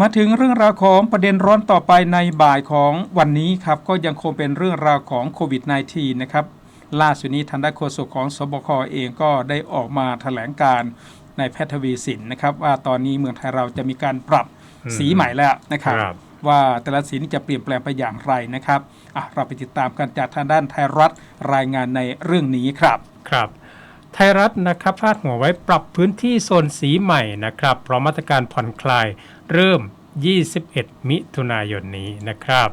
มาถึงเรื่องราวของประเด็นร้อนต่อไปในบ่ายของวันนี้ครับก็ยังคงเป็นเรื่องราวของโควิด -19 นะครับล่าสุดนี้ทางด้านโฆษกของสบคเองก็ได้ออกมาแถลงการในแพทย์ทวีสินนะครับว่าตอนนี้เมืองไทยเราจะมีการปรับอืมสีใหม่แล้วนะครับครับว่าแต่ละสีนี้จะเปลี่ยนแปลงไปอย่างไรนะครับอะเราไปติดตามกันจากทางด้านไทยรัฐรายงานในเรื่องนี้ครับครับไทยรัฐนะครับพาดหัวไว้ปรับพื้นที่โซนสีใหม่นะครับพร้อมมาตรการผ่อนคลาย เริ่ม 21 มิถุนายนนี้นะครับ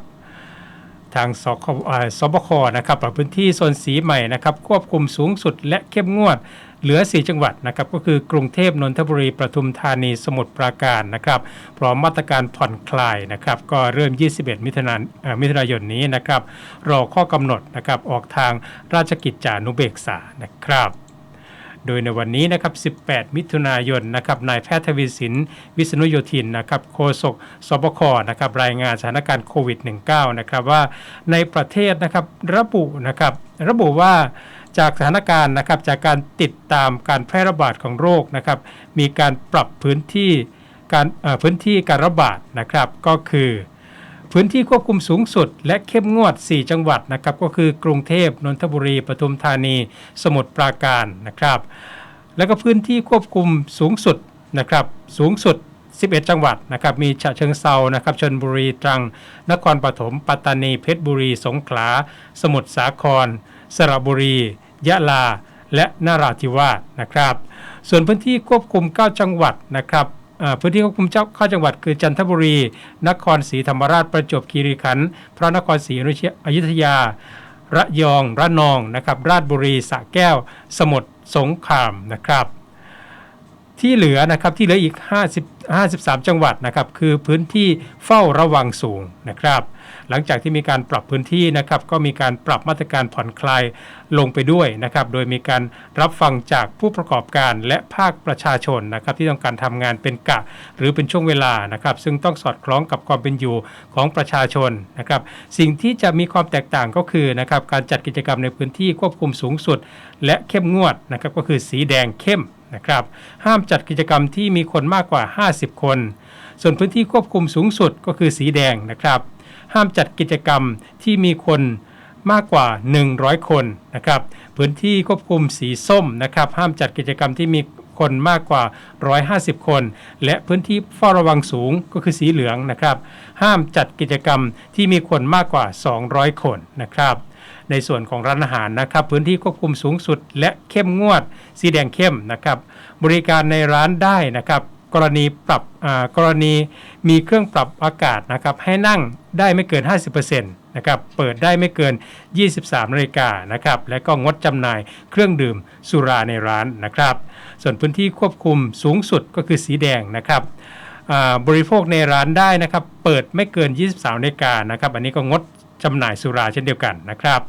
ทางสคอ่าสบคนะครับปรับพื้นที่โซนสีใหม่นะครับ ควบคุมสูงสุดและเข้มงวดเหลือ 4 จังหวัดนะครับก็คือกรุงเทพนนทบุรีปทุมธานีสมุทรปราการนะครับพร้อมมาตรการผ่อนคลายนะครับ ก็เริ่ม 21 มิถุนายนมิถุนายนนี้นะครับรอข้อกำหนดนะครับออกทางราชกิจจานุเบกษานะครับ โดยในวันนี้นะครับ 18 มิถุนายนนะครับนายแพทย์ทวีสิน วิษณุโยธินนะครับโฆษกสบคนะครับรายงานสถานการณ์โควิด -19 นะครับว่าในประเทศนะครับระบุนะครับระบุว่าจากสถานการณ์นะครับจากการติดตามการแพร่ระบาดของโรคนะครับมีการปรับพื้นที่การพื้นที่การระบาดนะครับก็คือ พื้นที่ควบคุมสูงสุด และเข้มงวด 4 จังหวัดนะครับก็คือกรุงเทพนนทบุรีปทุมธานี สมุทรปราการนะครับ แล้วก็พื้นที่ควบคุมสูงสุดนะครับสูงสุด 11 จังหวัดนะครับมีฉะเชิงเซานะครับชนบุรีตรัง นครปฐมปัตตานีเพชรบุรี สงขลา สมุทรสาคร สระบุรี ยะลา และนราธิวาสนะครับ ส่วนพื้นที่ควบคุม 9 จังหวัดนะครับ พื้นที่ควบคุมเจ้าข้าจังหวัดคือจันทบุรี นครศรีธรรมราชประจวบคีรีขันธ์พระนครศรีอยุธยา ระยอง ระนองนะครับ ราชบุรีสระแก้ว สมุทรสงครามนะครับ ที่เหลือนะครับที่เหลืออีก 50 53 จังหวัดนะครับคือพื้นที่เฝ้าระวังสูงนะครับ หลังจากที่มีการปรับพื้นที่นะครับก็มีการปรับมาตรการผ่อนคลายลงไปด้วยนะครับโดยมีการรับฟังจากผู้ประกอบการและภาคประชาชนนะครับที่ต้องการทำงานเป็นกะ หรือเป็นช่วงเวลานะครับซึ่งต้องสอดคล้องกับความเป็นอยู่ของประชาชนนะครับสิ่งที่จะมีความแตกต่างก็คือนะครับการจัดกิจกรรมในพื้นที่ควบคุมสูงสุด และเข้มงวดนะครับก็คือสีแดงเข้มนะครับห้ามจัดกิจกรรมที่มีคนมากกว่า 50 คน ส่วนพื้นที่ควบคุมสูงสุดก็คือสีแดงนะครับ ห้ามจัดกิจกรรมที่มีคนมากกว่า 100 คนนะครับพื้นที่ควบคุมสีส้มนะครับห้ามจัดกิจกรรมที่มีคนมากกว่า 150 คน และพื้นที่เฝ้าระวังสูงก็คือสีเหลืองนะครับ ห้ามจัดกิจกรรมที่มีคนมากกว่า 200 คนนะครับ ในส่วนของร้านอาหารนะครับ พื้นที่ควบคุมสูงสุด และเข้มงวด สีแดงเข้มนะครับ บริการในร้านได้นะครับ กรณีปรับกรณีมีเครื่องปรับอากาศนะครับให้นั่งได้ไม่เกิน 50%นะครับเปิดได้ไม่เกิน 23นาฬิกานะครับและก็งดจำหน่ายเครื่องดื่มสุราในร้านนะครับ ส่วนพื้นที่ควบคุมสูงสุดก็คือสีแดงนะครับบริโภคในร้านได้นะครับเปิดไม่เกิน 23นาฬิกานะครับอันนี้ก็งดจำหน่ายสุราเช่นเดียวกันนะครับ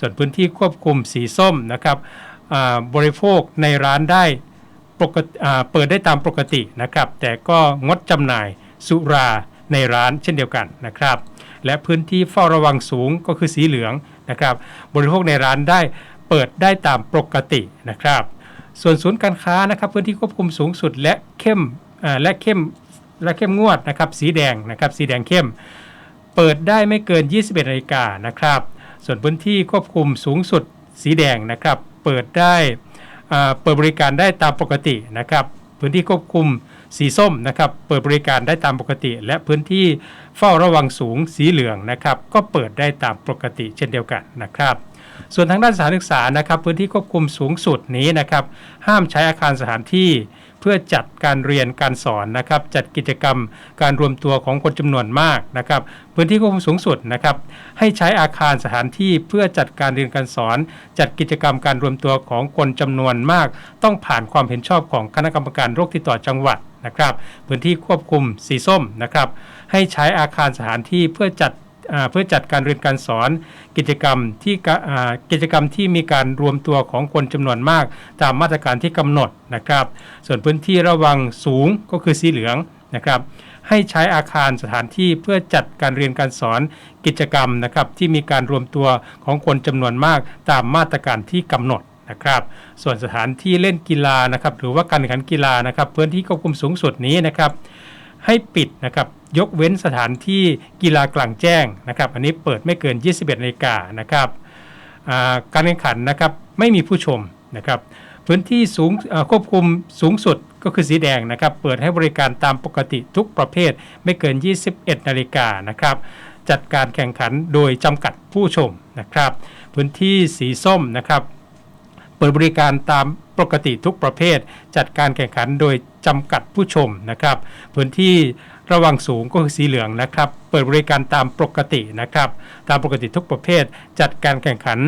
ส่วนพื้นที่ควบคุมสีส้มนะครับบริโภคในร้านได้ ปกติเปิดได้ตามปกตินะครับ แต่ก็งดจำหน่ายสุราในร้านเช่นเดียวกันนะครับ และพื้นที่เฝ้าระวังสูงก็คือสีเหลืองนะครับ บริโภคในร้านได้เปิดได้ตามปกตินะครับ ส่วนศูนย์การค้านะครับ พื้นที่ควบคุมสูงสุดและเข้มและเข้มและเข้มงวดนะครับ สีแดงนะครับสีแดงเข้ม เปิดได้ไม่เกิน 21นาฬิกานะครับ ส่วนพื้นที่ควบคุมสูงสุดสีแดงนะครับ เปิดได้ เปิดบริการได้ตามปกตินะครับ พื้นที่ควบคุมสีส้มนะครับเปิดบริการได้ตามปกติ และพื้นที่เฝ้าระวังสูงสีเหลืองนะครับก็เปิดได้ตามปกติเช่นเดียวกันนะครับ ส่วนทางด้านสถานศึกษานะครับ พื้นที่ควบคุมสูงสุดนี้นะครับ ห้ามใช้อาคารสถานที่ เพื่อจัดการเรียนการสอนนะครับจัดกิจกรรมการรวมตัวของคนจำนวนมากนะครับพื้นที่ควบคุมสูงสุดนะครับให้ใช้อาคารสถานที่เพื่อจัดการเรียนการสอน จัดกิจกรรมการรวมตัวของคนจำนวนมาก ต้องผ่านความเห็นชอบของคณะกรรมการโรคติดต่อจังหวัดนะครับพื้นที่ควบคุมสีส้มนะครับให้ใช้อาคารสถานที่เพื่อจัด เพื่อจัดการเรียนการสอนกิจกรรมที่กิจกรรมที่มีการรวมตัวของคนจำนวนมาก ตามมาตรการที่กำหนดนะครับ ส่วนพื้นที่ระวังสูงก็คือสีเหลืองนะครับให้ใช้อาคารสถานที่เพื่อจัดการเรียนการสอนกิจกรรมนะครับที่มีการรวมตัวของคนจำนวนมากตามมาตรการที่กำหนดนะครับส่วนสถานที่เล่นกีฬานะครับหรือว่าการแข่งขันกีฬานะครับพื้นที่ควบคุมสูงสุดนี้นะครับ ให้ปิดนะครับยกเว้นสถานที่กีฬากลางแจ้งนะครับ อันนี้เปิดไม่เกิน 21นาฬิกานะครับการแข่งขันนะครับไม่มีผู้ชมนะครับ พื้นที่สูงควบคุมสูงสุดก็คือสีแดงนะครับ เปิดให้บริการตามปกติทุกประเภทไม่เกิน 21นาฬิกานะครับ จัดการแข่งขันโดยจำกัดผู้ชมนะครับ พื้นที่สีส้มนะครับ เปิดบริการตาม ปกติทุกประเภท จัดการแข่งขันโดยจำกัดผู้ชมนะครับ พื้นที่ระวังสูงก็คือสีเหลืองนะครับ เปิดบริการตามปกตินะครับ ตามปกติทุกประเภท จัดการแข่งขัน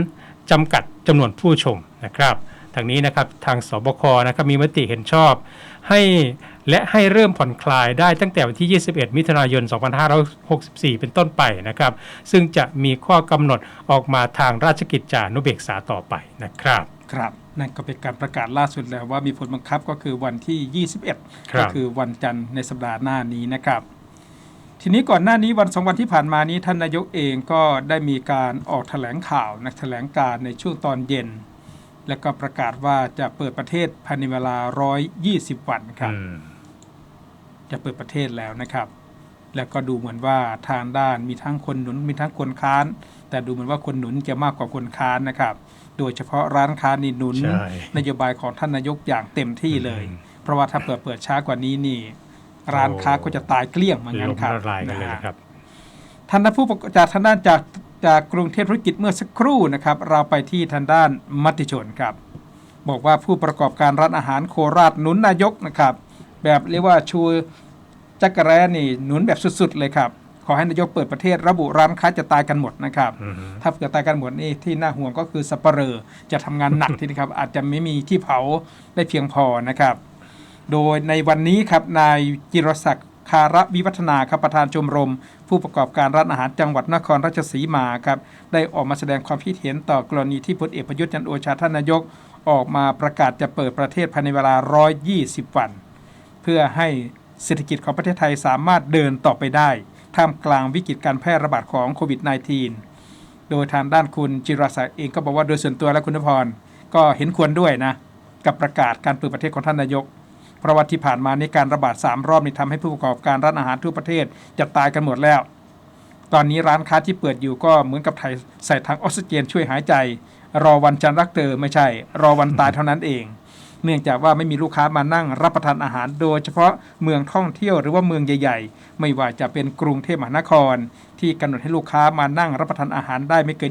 จำกัดจำนวนผู้ชมนะครับทางนี้นะครับทางสบคนะครับมีมติเห็นชอบ ให้และให้เริ่มผ่อนคลายได้ตั้งแต่วันที่ 21 มิถุนายน 2564 เป็นต้นไปนะครับ ซึ่งจะมีข้อกำหนดออกมาทางราชกิจจานุเบกษาต่อไปนะครับ ครับ นั่นก็เป็นการประกาศล่าสุดแล้วว่ามีผลบังคับก็คือวันที่ 21ครับก็คือวันจันทร์ในสัปดาห์หน้านี้นะครับ ทีนี้ก่อนหน้านี้วันสองวันที่ผ่านมานี้ท่านนายกเองก็ได้มีการออกแถลงข่าวนะแถลงการในช่วงตอนเย็น แล้วก็ประกาศว่าจะเปิดประเทศภายในเวลา 120 วันครับอืมจะเปิดประเทศแล้วนะครับ แล้วก็ดูเหมือนว่าทางด้านมีทั้งคนหนุนมีทั้งคนค้าน แต่ดูเหมือนว่าคนหนุนจะมากกว่าคนค้านนะครับ โดยเฉพาะร้านค้านี่หนุน ใช่ นโยบายของท่านนายกอย่างเต็มที่เลยอืมเพราะว่าถ้าเปิดเปิดช้ากว่านี้นี่ ร้านค้าก็จะตายเกลี้ยงเหมือนกันล้มครับละลายกันเลยฮนะครับท่านผู้ประกอบจากทางด้านจากจากกรุงเทพธุรกิจเมื่อสักครู่นะครับ เราไปที่ทางด้านมติชนครับ บอกว่าผู้ประกอบการร้านอาหารโคราชหนุนนายกนะครับ แบบเรียกว่าชูจักรแร้นี่หนุนแบบสุดๆเลยครับ ขอให้นายกเปิดประเทศระบุร้านค้าจะตายกันหมดนะครับอืมถ้าเกิดตายกันหมดนี่ที่น่าห่วงก็คือสับเปะเหรอจะทำงานหนักทีนี้ครับ อาจจะไม่มีที่เผาได้เพียงพอนะครับ โดยในวันนี้ครับนายจิรศักดิ์คาระวิวัฒนาครับประธานชมรม ผู้ประกอบการร้านอาหารจังหวัดนครราชสีมาครับได้ออกมาแสดงความคิดเห็นต่อกรณีที่พลเอกประยุทธ์จันทร์โอชาท่านนายกออกมาประกาศจะเปิดประเทศภายในเวลา 120 วัน เพื่อให้เศรษฐกิจของประเทศไทยสามารถเดินต่อไปได้ ท่ามกลางวิกฤตการแพร่ระบาดของโควิด -19 โดยทางด้านคุณจิรศักดิ์เองก็บอกว่าโดยส่วนตัวและคุณพรก็เห็นควรด้วยนะ กับประกาศการเปิดประเทศของท่านนายก เพราะว่าที่ผ่านมาในการระบาด 3 รอบนี่ทำให้ผู้ประกอบการร้านอาหารทั่วประเทศจะตายกันหมดแล้ว ตอนนี้ร้านค้าที่เปิดอยู่ก็เหมือนกับใส่ถังออกซิเจนช่วยหายใจ รอวันจันทร์รักเธอไม่ใช่ รอวันตายเท่านั้นเอง เนื่องจากว่าไม่มีลูกค้ามานั่งรับประทานอาหาร โดยเฉพาะเมืองท่องเที่ยวหรือว่าเมืองใหญ่ๆ ไม่ว่าจะเป็นกรุงเทพมหานคร ที่กำหนดให้ลูกค้ามานั่งรับประทานอาหารได้ไม่เกิน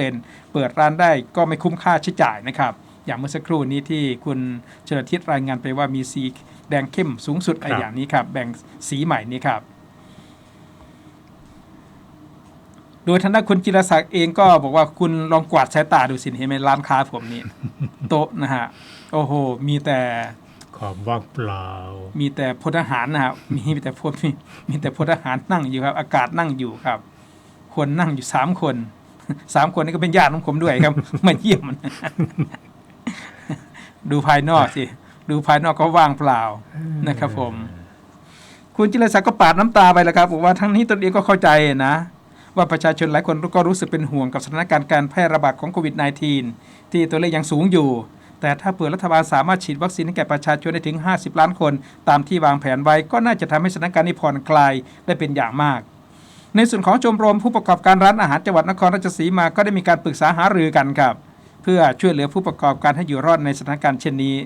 25%เปิดร้านได้ก็ไม่คุ้มค่าใช้จ่ายนะครับอย่างเมื่อสักครู่นี้ที่คุณชลทิศรายงานไปว่ามีสีแดงเข้มสูงสุดอะไรอย่างนี้ครับแบ่งสีใหม่นี้ครับ โดยทางด้านคุณจิรศักดิ์เองก็บอกว่าคุณลองกวาดสายตาดูสิเห็นไหมร้านค้าผมนี่โต๊ะนะฮะ โอ้โห มีแต่ความว่างเปล่า มีแต่พลทหารนะครับ มีแต่พลมีมีแต่พลทหารนั่งอยู่ครับ อากาศนั่งอยู่ครับ คนนั่งอยู่สามคนสามคนนี้ก็เป็นญาติของผมด้วยครับมาเยี่ยมดูภายนอกสิดูภายนอกก็ว่างเปล่านะครับผม คุณจิรศักดิ์ก็ปาดน้ำตาไปแล้วครับบอกว่าทั้งนี้ตนเองก็เข้าใจนะ ว่าประชาชนหลายคนก็รู้สึกเป็นห่วงกับสถานการณ์การแพร่ระบาดของโควิด -19 ที่ตัวเลขยังสูงอยู่ แต่ถ้าเปิดรัฐบาลสามารถฉีดวัคซีนให้แก่ประชาชนได้ถึง 50 ล้านคน ตามที่วางแผนไว้ก็น่าจะทำให้สถานการณ์นี้ผ่อนคลายได้เป็นอย่างมาก ในส่วนของชมรมผู้ประกอบการร้านอาหารจังหวัดนครราชสีมาก็ได้มีการปรึกษาหารือกันครับ เพื่อช่วยเหลือผู้ประกอบการให้อยู่รอดในสถานการณ์เช่นนี้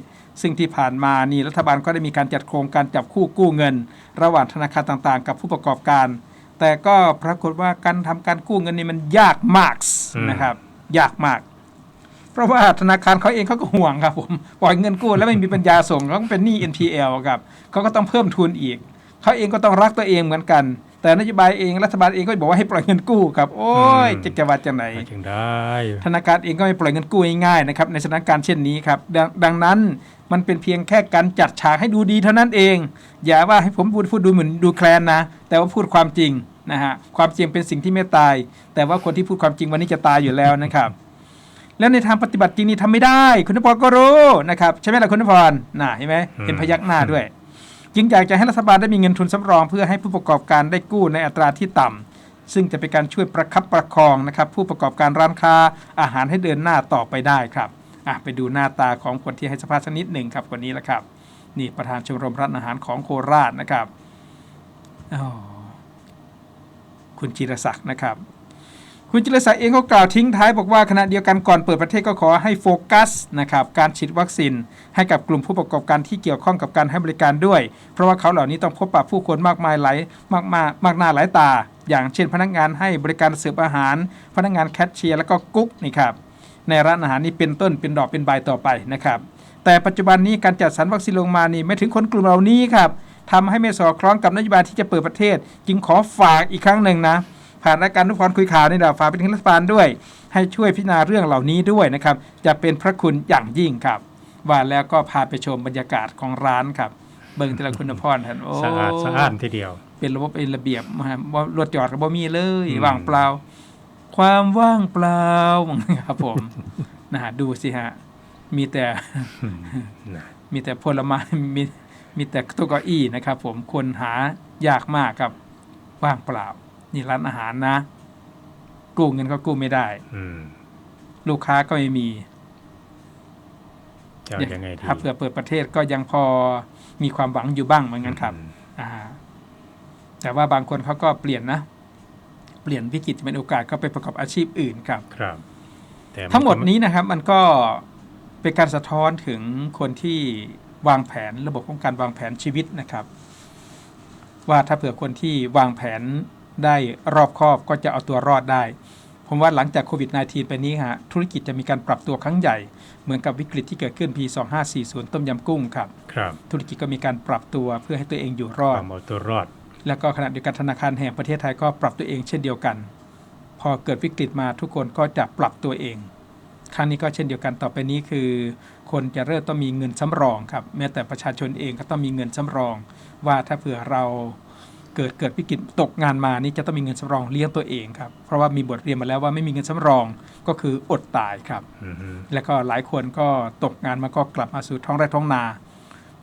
ซึ่งที่ผ่านมานี่รัฐบาลก็ได้มีการจัดโครงการจับคู่กู้เงิน ระหว่างธนาคารต่างๆ กับผู้ประกอบการ แต่ก็ปรากฏว่าการทำการกู้เงินนี่มันยากมากนะครับ ยากมาก เพราะว่าธนาคารเขาเองเขาก็ห่วงครับผมปล่อยเงินกู้แล้วไม่มีปัญญาส่งเขาก็เป็นหนี้ NPL ครับเขาก็ต้องเพิ่มทุนอีกเขาเองก็ต้องรักตัวเองเหมือนกัน แต่นโยบายเองรัฐบาลเองก็บอกว่าให้ปล่อยเงินกู้ครับโอ้ยอืมจะจะว่าจังไหนมาจึงได้ธนาคารเองก็ไม่ปล่อยเงินกู้ง่ายๆนะครับในสถานการณ์เช่นนี้ครับดงดังนั้นมันเป็นเพียงแค่การจัดฉากให้ดูดีเท่านั้นเอง อย่าว่าให้ผมพูดพูดดูเหมือนดูแคลนนะ แต่ว่าพูดความจริงนะฮะความจริงเป็นสิ่งที่ไม่ตาย แต่ว่าคนที่พูดความจริงวันนี้จะตายอยู่แล้วนะครับ แล้วในทางปฏิบัติจริงนี่ทำไม่ได้ คุณนพรก็รู้นะครับใช่ไหมล่ะคุณนพรน่ะเห็นไหมเห็นพยักหน้าด้วย จึงอยากจะให้รัฐบาลได้มีเงินทุนสำรอง เพื่อให้ผู้ประกอบการได้กู้ในอัตราที่ต่ำซึ่งจะเป็นการช่วยประคับประคองนะครับ ผู้ประกอบการร้านค้าอาหารให้เดินหน้าต่อไปได้ครับอะไปดูหน้าตาของคนที่ให้สัมภาษณ์สักนิดหนึ่งครับคนนี้แหละครับ นี่ประธานชมรมร้านอาหารของโคราชนะครับอ๋อคุณจิรศักดิ์นะครับ คุณจิรศักดิ์เองก็กล่าวทิ้งท้ายบอกว่าขณะเดียวกันก่อนเปิดประเทศก็ขอให้โฟกัสนะครับการฉีดวัคซีนให้กับกลุ่มผู้ประกอบการที่เกี่ยวข้องกับการให้บริการด้วย เพราะว่าเขาเหล่านี้ต้องพบปะผู้คนมากมายหลายมากมามากหน้าหลายตา อย่างเช่น พนักงานให้บริการเสิร์ฟอาหาร พนักงานแคชเชียร์แล้วก็กุ๊กนี่ครับในร้านอาหารนี่เป็นต้นเป็นดอกเป็นใบต่อไปนะครับแต่ปัจจุบันนี้การจัดสรรวัคซีนลงมานี่ไม่ถึงคนกลุ่มเหล่านี้ครับทำให้ไม่สอดคล้องกับนโยบายที่จะเปิดประเทศ จึงขอฝากอีกครั้งหนึ่งนะ ผ่านรายการทุกพรคุยข่าวนี่แหละฝากไปถึงรัฐบาลด้วย ให้ช่วยพิจารณาเรื่องเหล่านี้ด้วยนะครับ จะเป็นพระคุณอย่างยิ่งครับ ว่าแล้วก็พาไปชมบรรยากาศของร้านครับ เบิ่งแต่ละคุณพรท่านโอ้สะอาดสะอ้านทีเดียว เป็นระบบเป็นระเบียบมาว่ารถจอดก็บ่มีเลยอืมว่างเปล่า ความว่างเปล่าครับผมนะฮะดูสิฮะมีแต่นะมีแต่ผลไม้มีมีแต่โต๊ะเก้าอี้นะครับ ผมคนหายากมากครับว่างเปล่า นี่ร้านอาหารนะ กู้เงินก็กู้ไม่ได้ อืม ลูกค้าก็ไม่มีจะเอายังไงดีถ้าเผื่อเปิดประเทศก็ยังพอมีความหวังอยู่บ้างเหมือนกันครับอืมอ่า แต่ว่าบางคนเขาก็เปลี่ยนนะ เปลี่ยนวิกฤตเป็นโอกาสก็ไปประกอบอาชีพอื่นครับ ครับแต่นทั้งหมดก็นี้นะครับ มันก็เป็นการสะท้อนถึงคนที่วางแผนระบบของการวางแผนชีวิตนะครับ ว่าถ้าเผื่อคนที่วางแผน ได้รอบคอบก็จะเอาตัวรอดได้ ผมว่าหลังจากโควิด -19 ไปนี้ฮะธุรกิจจะมีการปรับตัวครั้งใหญ่ เหมือนกับวิกฤตที่เกิดขึ้นปี 2540 ต้มยำกุ้งครับครับ ธุรกิจก็มีการปรับตัวเพื่อให้ตัวเองอยู่รอคดวามเอาตัวรอด แล้วก็ขณะเดียวกันธนาคารแห่งประเทศไทยก็ปรับตัวเองเช่นเดียวกัน พอเกิดวิกฤตมาทุกคนก็จะปรับตัวเองครั้งนี้ก็เช่นเดียวกันต่อไปนี้คือ คนจะเริ่มต้องมีเงินสำรองครับแม้แต่ประชาชนเองก็ต้องมีเงินสำรอง ว่าถ้าเผื่อเรา เกิดเกิดวิกฤตตกงานมานี่จะต้องมีเงินสำรองเลี้ยงตัวเองครับ เพราะว่ามีบทเรียนมาแล้วว่าไม่มีเงินสำรองก็คืออดตายครับอือฮึแล้วก็หลายคนก็ตกงานมาก็กลับมาสู่ท้องไร่ท้องนา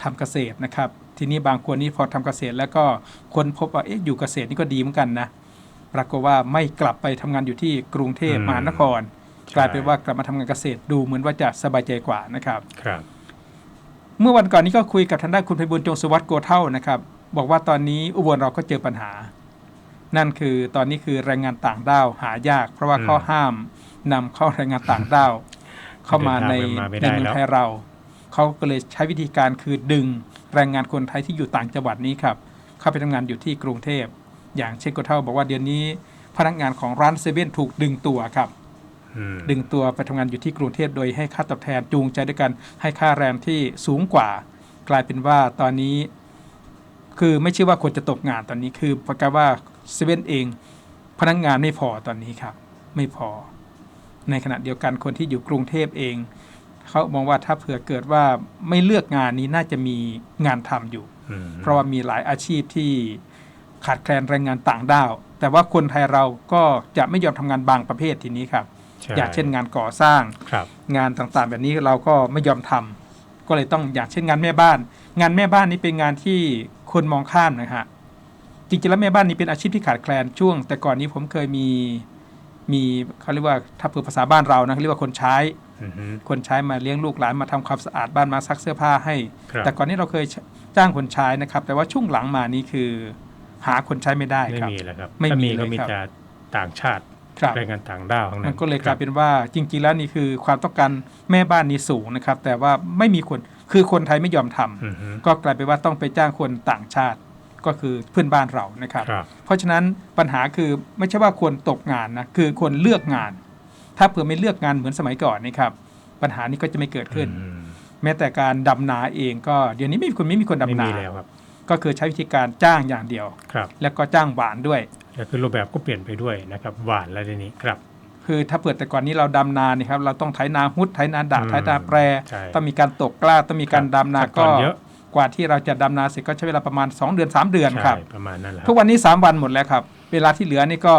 ทำเกษตรนะครับ ทีนี้บางคนนี่พอทำเกษตร แล้วก็ค้นพบว่าเอ๊ะอยู่เกษตรนี่ก็ดีเหมือนกันนะปรากฏว่าไม่กลับไปทำงานอยู่ที่กรุงเทพมหานคร กลายเป็นว่ากลับมาทำงานเกษตรดูเหมือนว่าจะสบายใจกว่านะครับครับ เมื่อวันก่อนนี้ก็คุยกับทางด้านคุณไพบุญจงสวัสดิ์โกเท่านะครับ บอกว่าตอนนี้อุบลเราก็เจอปัญหา นั่นคือตอนนี้คือแรงงานต่างด้าวหายาก เพราะว่าอืมข้อห้ามนำเข้าแรงงานต่างด้าวเข้ามาในเดินทางมาไม่ในได้เมืองแล้วไทยเรา เขาก็เลยใช้วิธีการคือดึงแรงงานคนไทยที่อยู่ต่างจังหวัดนี้ครับ เข้าไปทำงานอยู่ที่กรุงเทพ อย่างเช่นโกเท่าบอกว่าเดือนนี้พนักงานของร้านเซเว่นถูกดึงตัวครับอืมดึงตัวไปทำงานอยู่ที่กรุงเทพโดยให้ค่าตอบแทนจูงใจด้วยกันให้ค่าแรงที่สูงกว่า กลายเป็นว่าตอนนี้ คือไม่ใช่ว่าคนจะตกงานตอนนี้คือประกาศว่าเซเว่นเอง พนักงานไม่พอตอนนี้ครับ ไม่พอ ในขณะเดียวกันคนที่อยู่กรุงเทพเอง เขามองว่าถ้าเผื่อเกิดว่าไม่เลือกงานนี้น่าจะมีงานทำอยู่อืมเพราะว่ามีหลายอาชีพที่ขาดแคลนแรงงานต่างด้าว แต่ว่าคนไทยเราก็จะไม่ยอมทำงานบางประเภททีนี้ครับใช่อย่างเช่นงานก่อสร้างครับงานต่างๆ แบบนี้เราก็ไม่ยอมทำก็เลยต้องอย่างเช่นงานแม่บ้าน งานแม่บ้านนี้เป็นงานที่ คนมองข้ามนะฮะจริงๆแล้วแม่บ้านนี้เป็นอาชีพที่ขาดแคลนช่วง แต่ก่อนนี้ผมเคยมีมีเขาเรียกว่าถ้าเผื่อภาษาบ้านเรานะเขาเรียกว่าคนใช้อือฮึคนใช้มาเลี้ยงลูกหลานมาทำความสะอาดบ้านมาซักเสื้อผ้าให้ครับแต่ก่อนนี้เราเคยจ้างคนใช้นะครับ แต่ว่าช่วงหลังมานี้คือ หาคนใช้ไม่ได้ไม่ครับมีแล้วครับไม่ถ้ามีมีเลยก็มีครับแต่ต่างชาติครับแรงงานต่างด้าวทั้งนั้มันนก็เลยกคลารัยบเป็นว่าจริง ๆ แล้วนี่คือความต้องการแม่บ้านนี้สูงนะครับ แต่ว่าไม่มีคน คือคนไทยไม่ยอมทำอือฮึก็กลายเป็นว่าต้องไปจ้างคนต่างชาติก็คือเพื่อนบ้านเรานะครับครับ เพราะฉะนั้นปัญหาคือไม่ใช่ว่าคนตกงานนะคือคนเลือกงาน ถ้าเผื่อไม่เลือกงานเหมือนสมัยก่อนนะครับปัญหานี้ก็จะไม่เกิดขึ้นอืมแม้แต่การดำนาเองก็เดี๋ยวนี้ไม่มีคนไม่มีคนไม่ดำนามีแล้วครับ ก็คือใช้วิธีการจ้างอย่างเดียวครับแล้วก็จ้างหวานด้วยแล้วคือรูปแบบก็เปลี่ยนไปด้วยนะครับหวานแล้วทีนี้ครับ คือถ้าเปิดแต่ก่อนนี้เราดำนาเนี่ยครับเราต้องไถนาฮุดไถนาดะอืมไถนาแปร ใช่ต้องมีการตกกล้าต้องมีการดำนาขั้นตก็อนเยอะ กว่าที่เราจะดำนาเสร็จก็ใช้เวลาประมาณ 2 เดือน 3 เดือนครับ ใช่ประมาณนั้นแหละคทุรับกวันนี้ 3 วันหมดแล้วครับ เวลาที่เหลือนี่ก็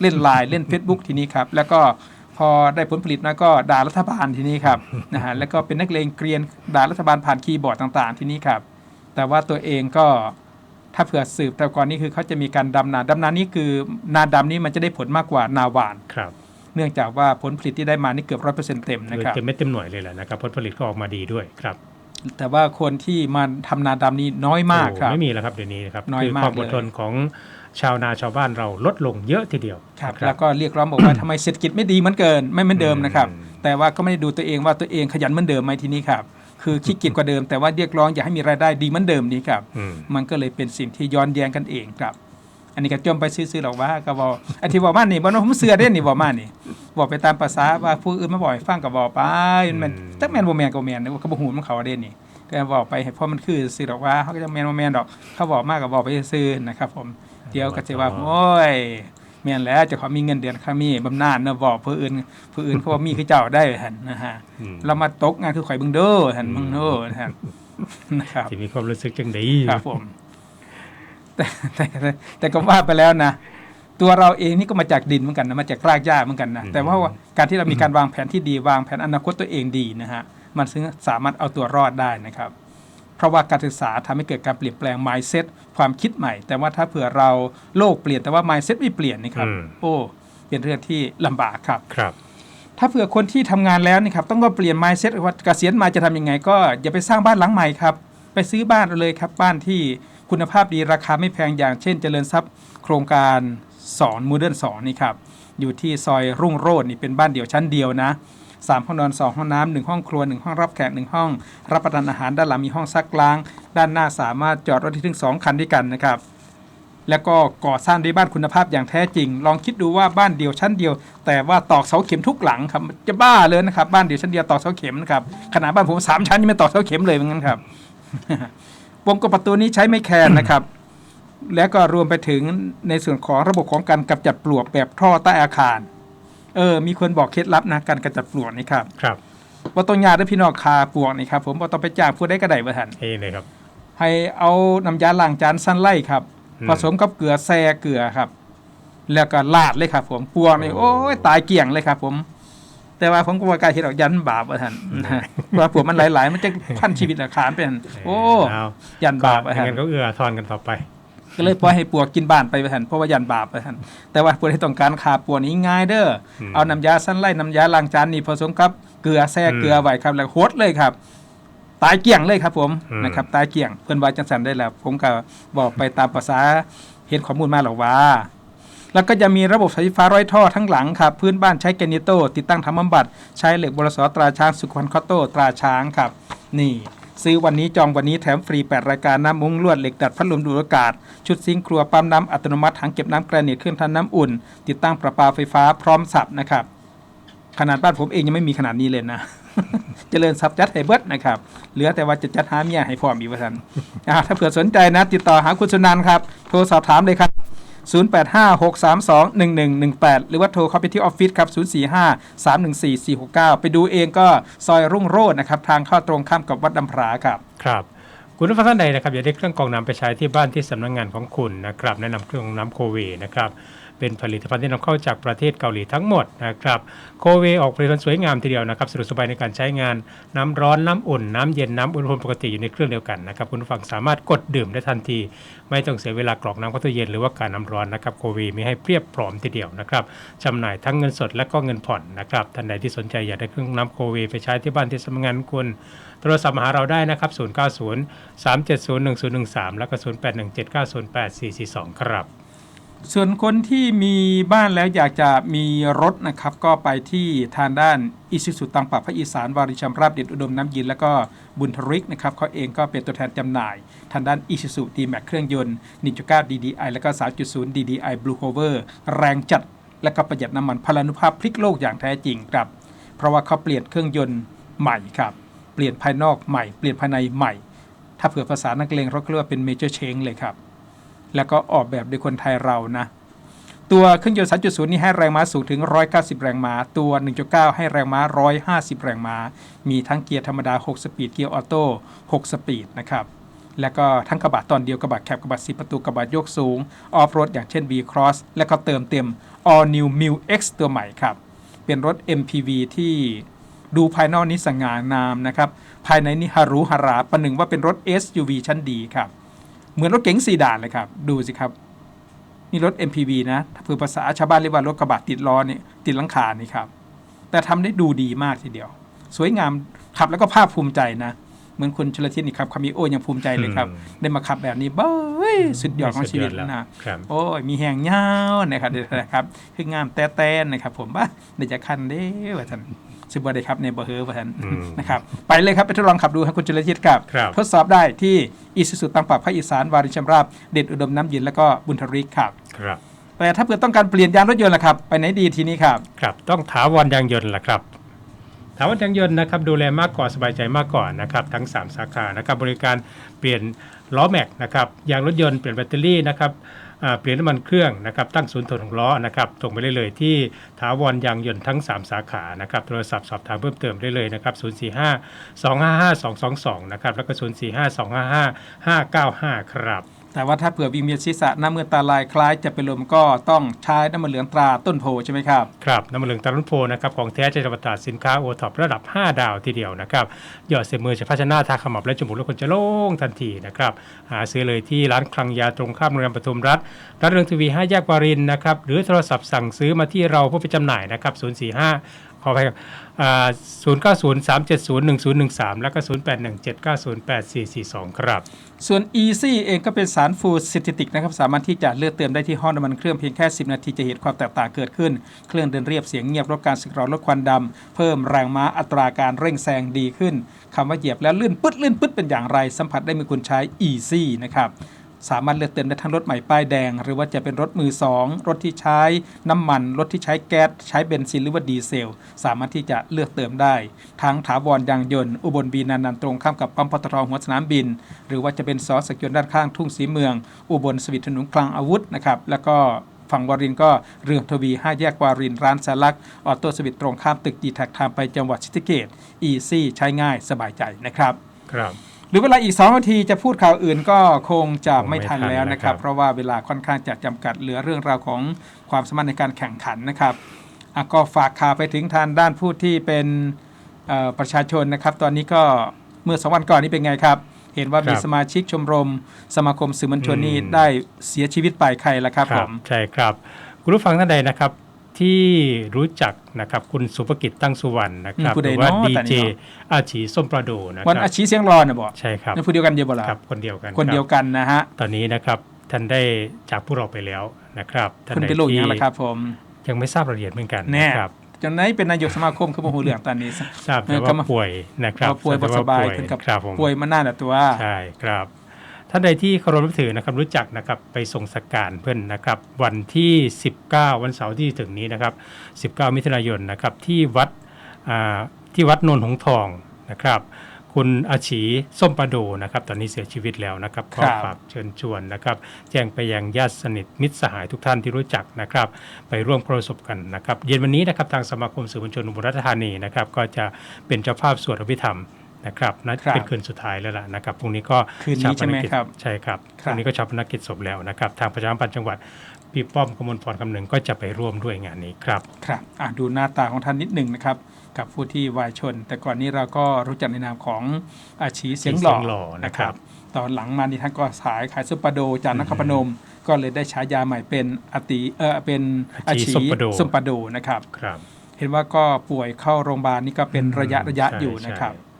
เล่นไลน์เล่น Facebook ทีนี้ครับ แล้วก็พอได้ผลผลิตมาก็ด่ารัฐบาลทีนี้ครับ นะฮะแล้วก็เป็นนักเลงเกรียนด่ารัฐบาลผ่านคีย์บอร์ดต่างๆ ทีนี้ครับ แต่ว่าตัวเองก็ถ้าเผื่อสืบแต่ก่อนนี้คือเขาจะมีการดำนาดำนานี่คือนาดำนี่มันจะได้ผลมากกว่านาหวาน ครับ เนื่องจากว่าผลผลิตที่ได้มานี่เกือบร้อยเปอร์เซ็นต์เต็มนะเลยครับเต็มไม่เต็มหน่วยเลยแหละนะครับผลผลิตก็ออกมาดีด้วยครับแต่ว่าคนที่มาทำนาดำนี่น้อยมากโอ้ครับไม่มีแล้วครับเดี๋ยวนี้นะครับน้อยคือมากความอดเลยทนของชาวนาชาวบ้านเราลดลงเยอะทีเดียวครับนะแล้วก็เรียกร้องบอกว่าทำไมเศรษฐกิจไม่ดีเหมือนเกินไม่เหมือนเดิมนะครับอืมแต่ว่าก็ไม่ได้ดูตัวเองว่าตัวเองขยันเหมือนเดิมไหมทีนี้ครับคือขี้เกียจกว่าเดิมแต่ว่าเรียกร้องอยากให้มีรายได้ดีเหมือนเดิมนี่ครับอืมมันก็เลยเป็นสิ่งที่ย้อนแย้งกันเองครับ อันนี้ก็จมไปซื้อๆหรอกว่าก็บอกอันที่บอกมานี่บอกว่าผมเสือเด่นนี่บอกมานี่บอกไปตามภาษาว่าผู้อื่นมาบอกให้ฟังก็บอกไปมันจักแมนบ่แมนก็แมนก็บ่ฮู้มันเขาเด่นนี่ก็บอกไปให้เพราะมันคือสื่อหรอกว่าเขาก็จะแมนบ่แมนดอก เขาบอกมากก็บอกไปซื้อนะครับ ผมเดี๋ยวก็จะว่าโอ้ยแม่นแล้วเจะขอมีเงินเดือนค่ามีบำนาญนะบอกผู้อื่นผู้อื่นเขาว่ามีคือเจ้าได้หั่นนะฮะอืมเรามาตกงานคือข่อยเบิ่งเด้อหั่นเบิ่งเด้อหั่นนะครับที่มีความรู้สึกจังดีครับผม แต่แต่แต่แต่ก็ว่าไปแล้วนะตัวเราเองนี่ก็มาจากดินเหมือนกันนะมาจากรากหญ้าเหมือนกันนะแต่ว่าการที่เรามีการวางแผนที่ดีวางแผนอนาคตตัวเองดีนะฮะมันซึ่งสามารถเอาตัวรอดได้นะครับ เพราะว่าการศึกษาทำให้เกิดการเปลี่ยนแปลง mindset ความคิดใหม่ แต่ว่าถ้าเผื่อเราโลกเปลี่ยนแต่ว่า mindset ไม่เปลี่ยนนี่ครับอืมโอ้เป็นเรื่องที่ลำบากครับครับ ถ้าเผื่อคนที่ทำงานแล้วนี่ครับต้องก็เปลี่ยน mindset ว่าเกษียณมาจะทำยังไง ก็อย่าไปสร้างบ้านหลังใหม่ครับไปซื้อบ้านเอาเลยครับบ้านที่ คุณภาพดีราคาไม่แพงอย่างเช่น เจริญทรัพย์โครงการสอนมูเดิร์นสอนนี่ครับอยู่ที่ซอยรุ่งโรจน์นี่เป็นบ้านเดี่ยวชั้นเดียวนะสามห้องนอนสองห้องน้ำหนึ่งห้องครัวหนึ่งห้องรับแขกหนึ่งห้อง รับประทานอาหารด้านหลังมีห้องซักล้าง ด้านหน้าสามารถจอดรถได้ถึงสองคันด้วยกันนะครับแล้วก็ก่อสร้างด้วยบ้านคุณภาพอย่างแท้จริง ลองคิดดูว่าบ้านเดียวชั้นเดียว แต่ว่าตอกเสาเข็มทุกหลังครับจะบ้าเลยนะครับ บ้านเดียวชั้นเดียวตอกเสาเข็มนะครับขนาดบ้านผมสามชั้นยังไม่ตอกเสาเข็มเลยเหมือนกันครับ วงกบประตูนี้ใช้ไม่แคนนะครับ แล้วก็รวมไปถึงในส่วนของระบบของการกำจัดปลวกแบบท่อใต้อาคาร เออ มีคนบอกเคล็ดลับนะการกำจัดปลวกนี่ครับครับว่าต้องยาด้วยพี่น้องคาปลวกนี่ครับผมว่าต้องไปจ้างผู้ได้กระไดประทันเองเลยครับ ให้เอาน้ำยาล้างจานสั้นไล่ครับอืมผสมกับเกลือแซ่เกลือครับ แล้วก็ลาดเลยครับ ผมปวงนี่โอ้โอ้ยตายเกลี่ยงเลยครับ ผม แต่ว่าผมก็ว่ากล้ารเห็นออกยันบาปว่าท่านว่าปวกมันหลาย ๆ มันจะพันชีวิตอาคารเป็นโอ้เอายันก็บาปว่าอย่าท่างนนั้นก็เอื้อทอนกันต่อไป ก็เลยปล่อยให้ปวกกินบ้านไปว่าท่านเพราะว่ายันบาปว่าท่านแต่ว่าผู้ที่ต้องการขาปวกนี้ง่ายเด้ออมเอาน้ำยาสั้นไล่น้ำยาล้างจานนี่ผสมกับเกลือแซ่เกลือไว้ครับแล้วโคตรเลยครับตายเกลี่ยงเลยครับผมอืมนะครับตายเกลี่ยงเพื่อนว่าจังสันได้แล้ว ผมก็บอกไปตามภาษาเห็นข้อมูลมาหรอกว่า แล้วก็จะมีระบบไฟฟ้าร้อยท่อทั้งหลังครับพื้นบ้านใช้แกนิโตติดตั้งทำบำบัด ใช้เหล็กบรสตราช้างสุขวันคอโตตราช้างครับ นี่ ซื้อวันนี้จองวันนี้แถมฟรี 8 รายการน้ำมุ้งลวดเหล็กดัดพัดลมดูดอากาศ ชุดซิงค์ครัวปั๊มน้ำอัตโนมัติถังเก็บน้ำแกรนิตเครื่องทำน้ำอุ่น ติดตั้งประปาไฟฟ้าพร้อมสับนะครับขนาดบ้านผมเองยังไม่มีขนาดนี้เลยนะเจริญทรัพย์จัดให้เบิดนะครับ เหลือแต่ว่าจะจัดหาเมียให้พร้อมอีกว่าทันอ่าถ้าเผื่อสนใจนะ ติดต่อหาคุณสุนันครับ โทรสอบถามเลยครับ 0856321118 หรือว่าโทรเข้าไปที่ออฟฟิศครับ 045314469 ไปดูเองก็ซอยรุ่งโรจน์นะครับ ทางเข้าตรงข้ามกับวัดดำพร้าครับ ครับคุณผู้ฟังท่านใดนะครับอยากได้เครื่องกรองน้ำไปใช้ที่บ้านที่สำนักงานของคุณนะครับแนะนำเครื่องกรองน้ำโคเวนะครับ เป็นผลิตภัณฑ์ที่นำเข้าจากประเทศเกาหลีทั้งหมดนะครับโคเวออกผลิตภัณฑ์สวยงามทีเดียวนะครับสะดวกสบายในการใช้งานน้ำร้อนน้ำอุ่นน้ำเย็นน้ำอุณหภูมิปกติอยู่ในเครื่องเดียวกันนะครับคุณผู้ฟังสามารถกดดื่มได้ทันที ไม่ต้องเสียเวลากรอกน้ำเข้าตู้เย็นหรือว่าการน้ำร้อนนะครับโคเวมีให้เพียบพร้อมทีเดียวนะครับจำหน่ายทั้งเงินสดและก็เงินผ่อนนะครับท่านใดที่สนใจอยากได้เครื่องน้ำโคเวไปใช้ที่บ้านที่สำนักงานคุณโทรศัพท์มาหาเราได้นะครับ 090 370 1013 แล้วก็ 0817908442 ครับ ส่วนคนที่มีบ้านแล้วอยากจะมีรถนะครับ ก็ไปที่ทางด้านอิสุสุตังปักพระอีสานวาริชัมราบเด็ดอุดมน้ำยิน แล้วก็บุญทริกนะครับเขาเองก็เป็นตัวแทนจำหน่าย ทางด้านอิสุสุดีแม็กเครื่องยนต์1.9 DDI แล้วก็ 3.0 DDI Blue Cover แรงจัดและก็ประหยัดน้ำมันพลานุภาพพลิกโลกอย่างแท้จริงครับ เพราะว่าเขาเปลี่ยนเครื่องยนต์ใหม่ครับ เปลี่ยนภายนอกใหม่ เปลี่ยนภายในใหม่ ถ้าเผื่อภาษานักเลงเขาเรียกว่าเป็นเมเจอร์เชงเลยครับ แล้วก็ออกแบบโดยคนไทยเรานะ ตัวเครื่องยนต์ 3.0 นี่ให้แรงม้าสูงถึง 190 แรงม้า ตัว 1.9 ให้แรงม้า 150 แรงม้า มีทั้งเกียร์ธรรมดา 6 สปีด เกียร์ออโต้ 6 สปีดนะครับแล้วก็ทั้งกระบะตอนเดียวกระบะแคบกระบะ10ประตูกระบะยกสูง ออฟโรดอย่างเช่น V-Cross และก็เติมเต็ม All New m i l X ตัวใหม่ครับ เป็นรถ MPV ที่ดูภายนอกนี้สง่างามนะครับ ภายในนี่ฮารุฮาราประหนึ่งว่าเป็นรถ SUV ชั้นดีครับ เหมือนรถเก๋งซีดานเลยครับ ดูสิครับ นี่รถ MPV นะถ้าเผื่อภาษาชาวบ้านเรียกว่ารถกระบะติดล้อนี่ติดหลังคานี่ครับ แต่ทำได้ดูดีมากทีเดียว สวยงามขับแล้วก็ภาคภูมิใจนะ เหมือนคุณชลทิศนี่ครับคามิโอยังภูมิใจเลยครับอืมได้มาขับแบบนี้เบ้ยสุดยอดของชีวิตสุดยอดนะครับโอ้ยมีแหงยาวนะครับเดี๋ยวนะครับคืองามแต่แต่นะครับ ผมว่าเดี๋ยวจะคันเด้อว่าท่าน ซึ่งบ่ได้ครับในบ่เฮอว่าท่านอืมนะครับไปเลยครับไปทดลองขับดูครับคุณจุลทิศครับครับ ทดสอบได้ที่อีสุสุตังปรับภาคอีสานวารินชำราบเด็ดอุดมน้ำเย็นแล้วก็บุญทริกครับครับ แต่ถ้าเกิดต้องการเปลี่ยนยางรถยนต์ล่ะครับไปไหนดีทีนี้ครับครับต้องถาวรยางยนต์ล่ะครับถาวรยางยนต์นะครับดูแลมากกว่าสบายใจมากกว่านะครับทั้ง 3 สาขานะครับบริการเปลี่ยนล้อแม็กนะครับยางรถยนต์เปลี่ยนแบตเตอรี่นะครับอ่า เปลี่ยนน้ำมันเครื่องนะครับตั้งศูนย์ตรวจของล้อนะครับส่งไปได้เลยที่ถาวรยางยนต์ทั้ง 3 สาขานะครับโทรศัพท์สอบถามเพิ่มเติมได้เลยนะครับ045 255 222นะครับแล้วก็045 255 595 ครับ แต่ว่าถ้าเผื่อวิงเวียนศีรษะหน้ามือตาลายคล้ายจะเป็นลมก็ต้องใช้น้ำมันเหลืองตราต้นโพใช่ไหมครับครับน้ำมันเหลืองตราลุนโพนะครับของแท้จธรรมตาสินค้าโอท็อประดับ 5 ดาวทีเดียวนะครับหยอดเสมือใช้ภาชนะทาขมับและจมูกแล้วคนจะโล่งทันทีนะครับหาซื้อเลยที่ร้านคลังยาตรงข้ามโรงแรมปทุมรัฐร้านเรืองทีวี5แยกวารินนะครับหรือโทรศัพท์สั่งซื้อมาที่เราผู้ไปจำหน่ายนะครับ045ขออภัยครับอ่า090 370 1013 แล้วก็ 081 790 8442 ครับส่วน Easy เองก็เป็นสารฟูซินเทติกนะครับ สามารถที่จะเลือกเติมได้ที่ห้องน้ำมันเครื่องเพียงแค่ 10 นาทีจะเห็นความแตกต่างเกิดขึ้น เครื่องเดินเรียบเสียงเงียบลดการสึกหรอลดควันดำ เพิ่มแรงม้าอัตราการเร่งแซงดีขึ้นคำว่าเหยียบแล้วลื่นปึ๊ดลื่นปึ๊ดเป็นอย่างไร สัมผัสได้เมื่อคุณใช้ Easy นะครับ สามารถเลือกเติมได้ทั้งรถใหม่ป้ายแดง หรือว่าจะเป็นรถมือสองรถที่ใช้น้ำมัน รถที่ใช้แก๊สใช้เบนซินหรือว่าดีเซล สามารถที่จะเลือกเติมได้ ทั้งถาวรยางยนต์ อุบลบีนานันตรงข้ามกับปั๊มปตทหัวสนามบิน หรือว่าจะเป็นซอสสกิลด้านข้างทุ่งสีเมือง อุบลสวิตถนนคลังอาวุธนะครับแล้วก็ฝั่งวารินก็เรืองทวี 5 แยกวารินร้านสาลัก ออโต้สวิตตรงข้ามตึกดีแท็กทางไปจังหวัดชิติเกตอีซี่ใช้ง่ายสบายใจนะครับ ครับ รือเวลาอีก 2 นาทีจะพูดข่าวอื่นก็คงจะคงไม่ไม่ทันทันแล้วนะครับนะครับ เพราะว่าเวลาค่อนข้างจะจำกัดเหลือเรื่องราวของความสามารถในการแข่งขันนะครับอะก็ฝากข่าวไปถึงทางด้านผู้ที่เป็นเอ่อประชาชนนะครับ ตอนนี้ก็เมื่อสองวันก่อนนี้เป็นไงครับ เห็นว่ามีครับสมาชิกชมรม สมาคมสื่อมวลชนนี่อืมได้เสียชีวิตไปใครละครับผมใช่ครับคุณผู้ฟังท่านใดนะครับ ที่รู้จักนะครับคุณสุภกิจตั้งสุวรรณนะครับอืมผู้หใดรือว่าเนาะดีแต่นี่เจเนาะอาชีส้มประโดนะควันรับอาชีเสียงรอนะบอกใช่ครับนั่นผู้เดียวกันเดียวบ่ล่ะครับคนเดียวกันคนเดียวรับกันนะฮะตอนนี้นะครับท่านได้จากพวกเราไปแล้วนะครับท่านคุณใดเป็นลูกที่ยังละครับผมยังไม่ทราบรายละเอียดเหมือนกันแน่นะครับจนไหนเป็นนายกสมาคมคือโมโหเหลืองตอนนี้ทราบแต่เออว่าก็มาป่วยนะครับเราป่วยบ่สบายทรถึงกับครับผมป่วยมานานแล้วตัวใช่ครับ ท่านใดที่เคารพนับถือนะครับรู้จักนะครับไปส่งสการเพื่อนนะครับ วันที่ 19 วันเสาร์ที่ถึงนี้นะครับ 19 มิถุนายนนะครับที่วัดอ่าที่วัดโนนหงส์ทองนะครับ คุณอาชีส้มประโดนะครับ ตอนนี้เสียชีวิตแล้วนะครับครัก็บฝากเชิญชวนนะครับ แจ้งไปยังญาติสนิทมิตรสหายทุกท่านที่รู้จักนะครับ ไปร่วมประสบกันนะครับ เย็นวันนี้นะครับทางสมาคมสื่อมวลชนอุบลราชธานีนะครับ ก็จะเป็นเจ้าภาพสวดอภิธรรม นะครับนั่นครับเป็นคืนสุดท้ายแล้วล่ะนะครับพรุ่งนี้ก็คืนนี้ใช่ไหมชาปกิจครับใช่ครับครับวันนี้ก็ชาปนกิจศพแล้วนะครับ ทางประชาสัมพันธ์จังหวัดพี่ป้อมกมลพรคำหนึ่งก็จะไปร่วมด้วยงานนี้ครับ ครับอะดูหน้าตาของท่านนิดหนึ่งนะครับ กับผู้ที่วายชน แต่ก่อนนี้เราก็รู้จักในนามของอาชีเสียงหล่อเสียงหล่อนะครับตอนหลังมานี่ท่านก็สายขายซุปเปอร์โดจานนครพนม ก็เลยได้ฉายาใหม่เป็นอติเออเป็นอาอาชีชีซุปเปอร์โด ซุปเปอร์โดนะครับ ครับ เห็นว่าก็ป่วยเข้าโรงพยาบาลนี่ก็เป็นระยะระยะใช่อยู่นะครับ ใช่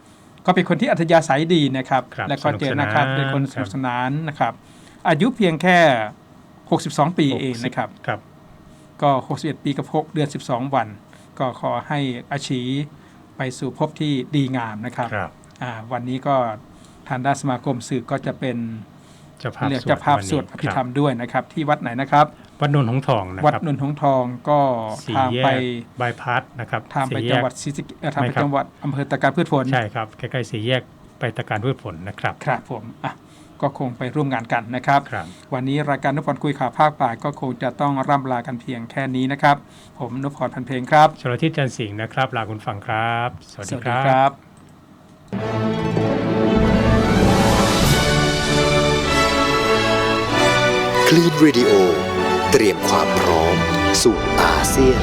ก็เป็นคนที่อัธยาศัยดีนะครับ ครับและก็เจอนะครับ สนุกสนาน เป็นคนสครับนุกสนานนะครับ อายุเพียงแค่ 62 ปีเองนะครับ ครับ ก็ 61 ปีกับ 6 เดือน 12 วัน ก็ขอให้อาชีไปสู่ภพที่ดีงามนะครับครับอ่าวันนี้ก็ทางด้านสมาคมสื่อก็จะเป็นเจ้าภาพเรียกสวดเจ้าภาพวันสนี้วดอภิธรรมคบด้วยนะครับ ที่วัดไหนนะครับ วัดโนนหงส์ทองนะวัดครับนนทงทองก็สี่ทางแยไปกบายพาสนะครับทางไปสี่แยจังก หวัดศรีสะเกษเอ่อทางไม่ไปครับ จังหวัดอำเภอตะการพืชผลใช่ครับใกล้ๆสี่แยกไปตะการพืชผลนะครับครับผมอะก็คงไปร่วมงานกันนะครับ ครับวันนี้รายการนพพรคุยข่าวภาคบ่ายก็คงจะต้องร่ำลากันเพียงแค่นี้นะครับ ผมนพพรพันเพลงครับ ชลทิศจันทร์สิงห์นะครับ ลาคุณฟังครับ สวัสสดีวัสคดีรับครับ คลีน Radio เตรียมความพร้อมสู่อาเซียน